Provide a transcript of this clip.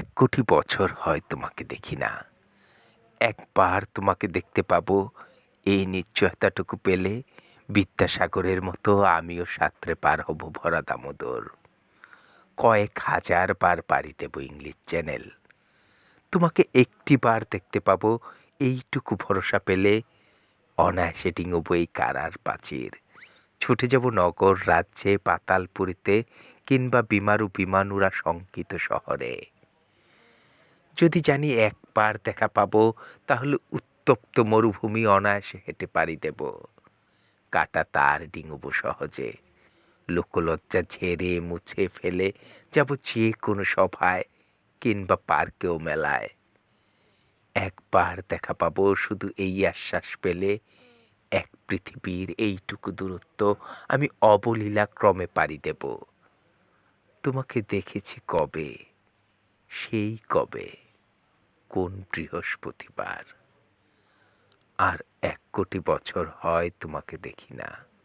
এক কোটি বছর হয় তোমাকে দেখি না। একবার তোমাকে দেখতে পাবো, এই নিশ্চয়তাটুকু পেলে বিদ্যাসাগরের মতো আমিও সাঁতরে পার হব ভরা দামোদর। কয়েক হাজার বার পাড়ি দেব ইংলিশ চ্যানেল। তোমাকে একটি বার দেখতে পাবো, এইটুকু ভরসা পেলে অনায়াসে ডিঙোবো এই কারার প্রাচীর ছুটে যাব নগর, রাজ্যে, পাতালপুরিতে কিংবা বিমারু বিমানুরা শঙ্কিত শহরে। যদি জানি একবার দেখা পাবো, তাহলে উত্তপ্ত মরুভূমি অনায়াসে হেঁটে পাড়ি দেব। কাটা তার ডিঙোবো সহজে। লোকলজ্জা ঝেড়ে, মুছে ফেলে যাব যে কোনো সভায় কিংবা পার্কেও মেলায়। একবার দেখা পাবো শুধু এই আশ্বাস পেলে, এক পৃথিবীর এইটুকু দূরত্ব আমি অবলীলা ক্রমে পাড়ি দেব। তোমাকে দেখেছি কবে? সেই কবে। কোন বৃহস্পতিবার? আর এক কোটি বছর হয় তোমাকে দেখি না।